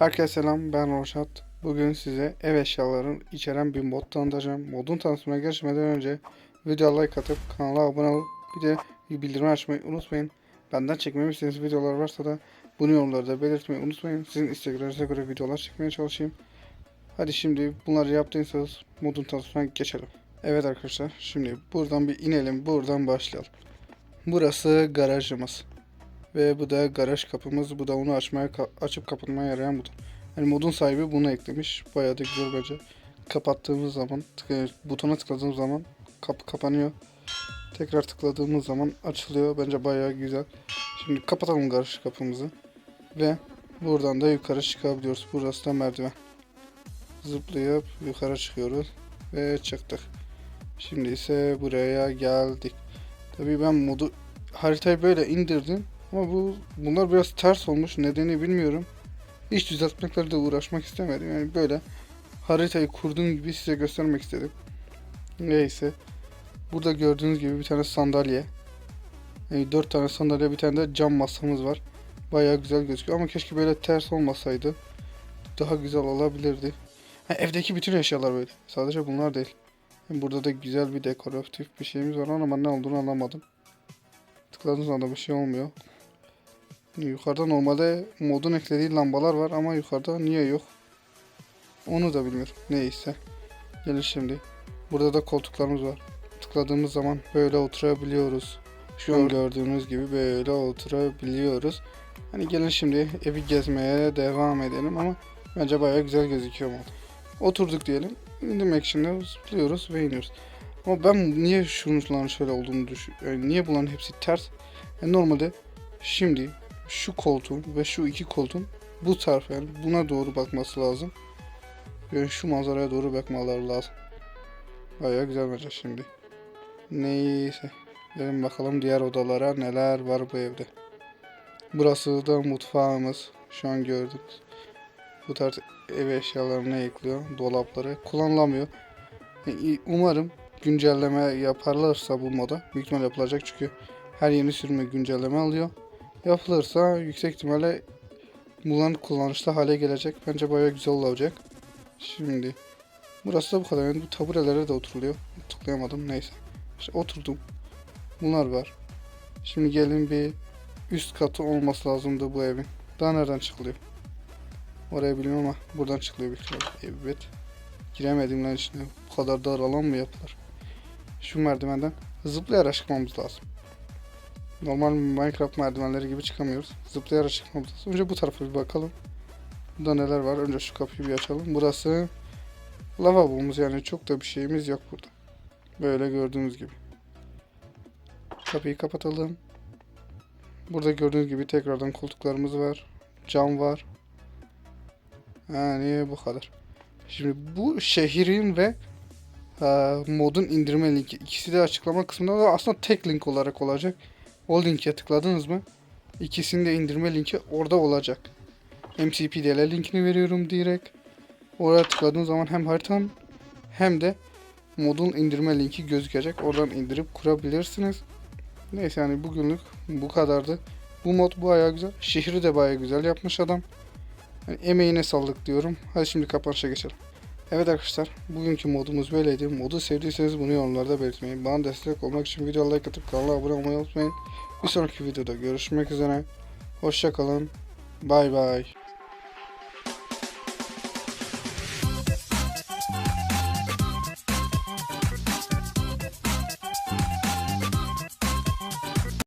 Herkese selam ben Roşat. Bugün size ev eşyalarını içeren bir mod tanıtacağım. Modun tanıtımına geçmeden önce videoya like atıp kanala abone olup bir de bildirim açmayı unutmayın. Benden çekmemi istediğiniz videolar varsa da bunu yorumlarda belirtmeyi unutmayın. Sizin isteklerinize göre videolar çekmeye çalışayım. Hadi şimdi bunları yaptıysanız modun tanıtımına geçelim. Evet arkadaşlar şimdi buradan bir inelim buradan başlayalım. Burası garajımız. Ve bu da garaj kapımız. Bu da onu açmaya açıp kapatmaya yarayan buton. Yani modun sahibi bunu eklemiş. Bayağı da güzel bence. Kapattığımız zaman, tık- butona tıkladığımız zaman kapı kapanıyor. Tekrar tıkladığımız zaman açılıyor. Bence bayağı güzel. Şimdi kapatalım garaj kapımızı. Ve buradan da yukarı çıkabiliyoruz. Burası da merdiven. Zıplayıp yukarı çıkıyoruz. Ve çıktık. Şimdi ise buraya geldik. Tabii ben modu haritayı böyle indirdim. Ama bu bunlar biraz ters olmuş. Nedeni bilmiyorum. Hiç düzeltmeklerle de uğraşmak istemedim. Yani böyle haritayı kurduğum gibi size göstermek istedim. Neyse. Burada gördüğünüz gibi bir tane sandalye. Yani dört tane sandalye bir tane de cam masamız var. Bayağı güzel gözüküyor ama keşke böyle ters olmasaydı. Daha güzel olabilirdi. Ha, evdeki bütün eşyalar böyle. Sadece bunlar değil. Yani burada da güzel bir dekoratif bir şeyimiz var ama ne olduğunu anlamadım. Tıkladığınız anda bir şey olmuyor. Yukarıda normalde modun eklediği lambalar var ama yukarıda niye yok? Onu da bilmiyorum. Neyse. Gelin şimdi. Burada da koltuklarımız var. Tıkladığımız zaman böyle oturabiliyoruz. Şu an gördüğünüz gibi böyle oturabiliyoruz. Hani gelin şimdi evi gezmeye devam edelim ama bence bayağı güzel gözüküyor mod. Oturduk diyelim. Indim Action'da zıplıyoruz ve iniyoruz. Ama ben niye şunların şöyle olduğunu düşünüyorum. Yani niye bunların hepsi ters? Yani normalde şimdi şu koltuğun ve şu iki koltuğun bu tarafa yani buna doğru bakması lazım. Yani şu manzaraya doğru bakmaları lazım. Bayağı güzel bence şimdi. Neyse. Gelin bakalım diğer odalara neler var bu evde. Burası da mutfağımız. Şu an gördünüz. Bu tarz ev eşyalarını ekliyor. Dolapları. Kullanılamıyor. Yani umarım güncelleme yaparlarsa bu moda. Büyük ihtimal yapılacak çünkü her yeni sürümde güncelleme alıyor yapılırsa yüksek ihtimalle bunların kullanışlı hale gelecek. Bence bayağı güzel olacak. Şimdi burası da bu kadar. Yani bu taburelere de oturuluyor. Tıklayamadım neyse. İşte oturdum. Bunlar var. Şimdi gelin bir üst katı olması lazımdı bu evin. Daha nereden çıkılıyor? Oraya bilmiyorum ama buradan çıkılıyor bir. Evet. Giremedim lan içine. Bu kadar dar alan mı yapılır? Şu merdivenden zıplayarak çıkmamız lazım. Normal Minecraft merdivenleri gibi çıkamıyoruz. Zıplayarak çıkmamız. Önce bu tarafa bir bakalım. Burada neler var? Önce şu kapıyı bir açalım. Burası lavabomuz yani çok da bir şeyimiz yok burada. Böyle gördüğünüz gibi. Kapıyı kapatalım. Burada gördüğünüz gibi tekrardan koltuklarımız var. Cam var. Yani bu kadar. Şimdi bu şehrin ve e, modun indirme linki. İkisi de açıklama kısmında da aslında tek link olarak olacak. O linke tıkladınız mı? İkisinin de indirme linki orada olacak. MCPDL linkini veriyorum direkt. Oraya tıkladığınız zaman hem haritanın hem de modun indirme linki gözükecek. Oradan indirip kurabilirsiniz. Neyse yani bugünlük bu kadardı. Bu mod bayağı güzel. Şehri de bayağı güzel yapmış adam. Yani emeğine sağlık diyorum. Hadi şimdi kapanışa geçelim. Evet arkadaşlar bugünkü modumuz böyleydi. Modu sevdiyseniz bunu yorumlarda belirtmeyin. Bana destek olmak için video like atıp kanala abone olmayı unutmayın. Bir sonraki videoda görüşmek üzere. Hoşçakalın. Bay bay.